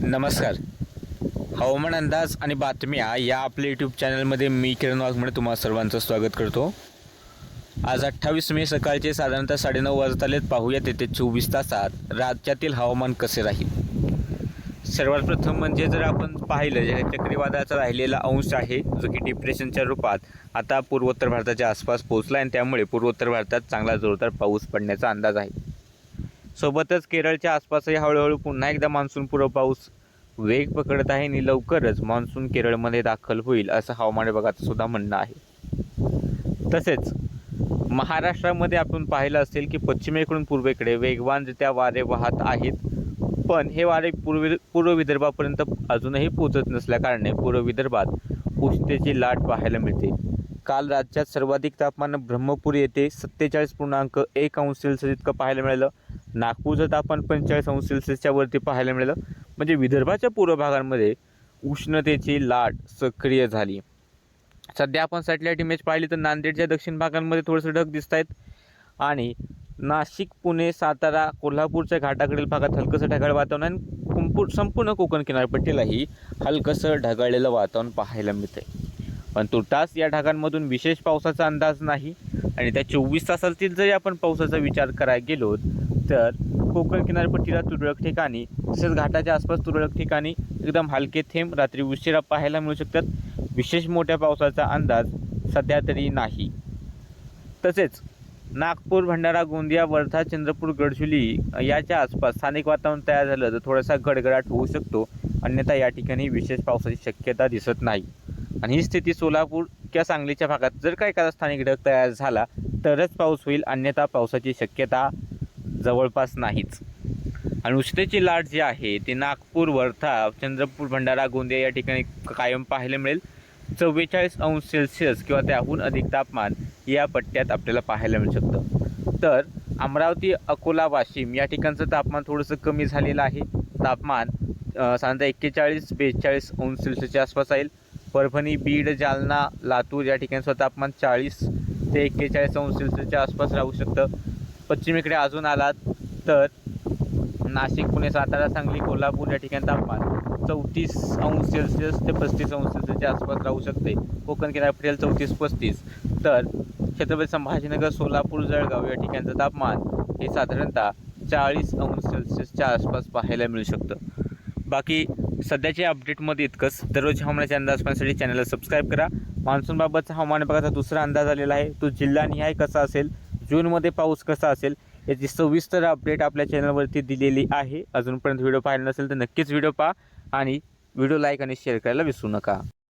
नमस्कार. हवामान अंदाज आणि बातम्या या आपल्या यूट्यूब चॅनलमध्ये मी किरण वाघमणे तुम्हा सर्वांचं स्वागत करतो. आज अठ्ठावीस मे सकाळचे साधारणतः साडेनऊ वाजत आलेत. पाहूयात येथे चोवीस तासात राज्यातील हवामान कसे राहील. सर्वात प्रथम म्हणजे जर आपण पाहिलं जे चक्रीवादळाचा राहिलेला अंश आहे जो की डिप्रेशनच्या रूपात आता पूर्वोत्तर भारताच्या आसपास पोहोचला आणि त्यामुळे पूर्वोत्तर भारतात चांगला जोरदार पाऊस पडण्याचा अंदाज आहे. सोबतच केरळच्या आसपासही हळूहळू पुन्हा एकदा मान्सूनपूर्व पाऊस वेग पकडत आहे आणि लवकरच मान्सून केरळमध्ये दाखल होईल असं हवामान विभागाचं सुद्धा म्हणणं आहे. तसेच महाराष्ट्रामध्ये आपण पाहिलं असेल की पश्चिमेकडून पूर्वेकडे वेगवानरित्या वारे वाहत आहेत. पण हे वारे पूर्व पूर्व विदर्भापर्यंत अजूनही पोचत नसल्याकारणे पूर्व विदर्भात उष्णतेची लाट पाहायला मिळते. काल राज्यात सर्वाधिक तापमान ब्रह्मपूर येथे सत्तेचाळीस पूर्णांक एक अंश सेल्सिअस इतकं पाहायला मिळालं. नागपूरचं तापमान पंचेचाळीस अंश सेल्सिअसच्या वरती पाहायला मिळालं. म्हणजे विदर्भाच्या पूर्व भागांमध्ये उष्णतेची लाट सक्रिय झाली. सध्या आपण सॅटेलाईट इमेज पाहिली तर नांदेडच्या दक्षिण भागांमध्ये थोडंसं ढग दिसत आहेत. आणि नाशिक पुणे सातारा कोल्हापूरच्या घाटाकडील भागात हलकंसं ढगाळ वातावरण आणि कुंपूर संपूर्ण कोकण किनारपट्टीलाही हलकंसं ढगाळलेलं वातावरण पाहायला मिळतंय. पण तुर्तास या ढगांमधून विशेष पावसाचा अंदाज नाही. आणि त्या चोवीस तासातील जरी आपण पावसाचा विचार करायला गेलो तर कोकण किनारपट्टीला तुरळक ठिकाणी तसेच घाटाच्या आसपास तुरळक ठिकाणी एकदम हलके थेंब रात्री उशिरा पाहायला मिळू शकतात. विशेष मोठ्या पावसाचा अंदाज सध्या तरी नाही. तसेच नागपूर भंडारा गोंदिया वर्धा चंद्रपूर गडचुली याच्या आसपास स्थानिक वातावरण तयार झालं तर थोडासा गडगडाट होऊ शकतो. अन्यथा या ठिकाणी विशेष पावसाची शक्यता दिसत नाही. आणि ही स्थिती सोलापूर किंवा सांगलीच्या भागात जर का एखादा स्थानिक घटक तयार झाला तरच पाऊस होईल अन्यथा पावसाची शक्यता जवळपास नाहीच. आणि उष्णतेची लाट जी आहे ती नागपूर वर्धा चंद्रपूर भंडारा गोंदिया या ठिकाणी कायम पाहायला मिळेल. चव्वेचाळीस अंश सेल्सिअस किंवा त्याहून अधिक तापमान या पट्ट्यात आपल्याला पाहायला मिळू शकतं. तर अमरावती अकोला वाशिम या ठिकाणचं तापमान थोडंसं कमी झालेलं आहे. तापमान साधारणतः एक्केचाळीस बेचाळीस अंश सेल्सिअसच्या आसपास येईल परभणी बीड जालना लातूर या ठिकाणचं तापमान चाळीस ते एक्केचाळीस अंश सेल्सिअसच्या आसपास राहू शकतं. पश्चिमेकडे अजून आलात तर नाशिक पुणे सातारा सांगली कोल्हापूर या ठिकाणी तापमान चौतीस अंश सेल्सिअस ते पस्तीस अंश सेल्सिअसच्या आसपास राहू शकते. कोकण किनारपट्टीला चौतीस पस्तीस. तर छत्रपती संभाजीनगर सोलापूर जळगाव या ठिकाणचं तापमान हे साधारणतः चाळीस अंश सेल्सिअसच्या आसपास पाहायला मिळू शकतं. बाकी सध्याच्या अपडेटमध्ये इतकंच. दररोज हवामानाच्या अंदाज पाहण्यासाठी चॅनलला सबस्क्राईब करा. मान्सूनबाबतचा हवामान विभागाचा दुसरा अंदाज आलेला आहे. तो जिल्हानिहाय कसा असेल? जूनमध्ये पाऊस कसा असेल? याची सविस्तर अपडेट आपल्या चॅनलवरती दिलेली आहे. अजूनपर्यंत व्हिडिओ पाहिला नसेल तर नक्कीच व्हिडिओ पहा आणि व्हिडिओ लाईक आणि शेअर करायला विसरू नका.